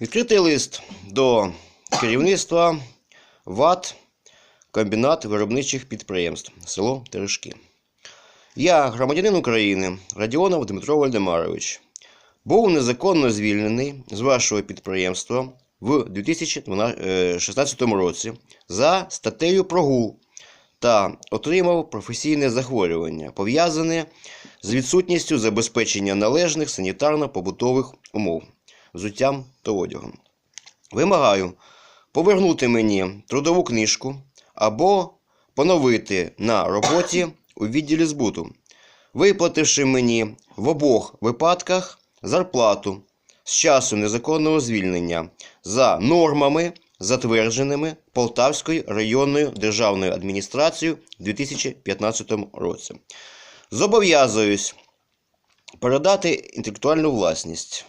Відкритий лист до керівництва ВАТ комбінат виробничих підприємств село Терешки. Я, громадянин України, Радіонов Дмитро Вальдемарович, був незаконно звільнений з вашого підприємства в 2016 році за статтею прогул та отримав професійне захворювання, пов'язане з відсутністю забезпечення належних санітарно-побутових умов, взуттям та одягом. Вимагаю повернути мені трудову книжку або поновити на роботі у відділі збуту, виплативши мені в обох випадках зарплату з часу незаконного звільнення за нормами, затвердженими Полтавською районною державною адміністрацією у 2015 році. Зобов'язуюсь передати інтелектуальну власність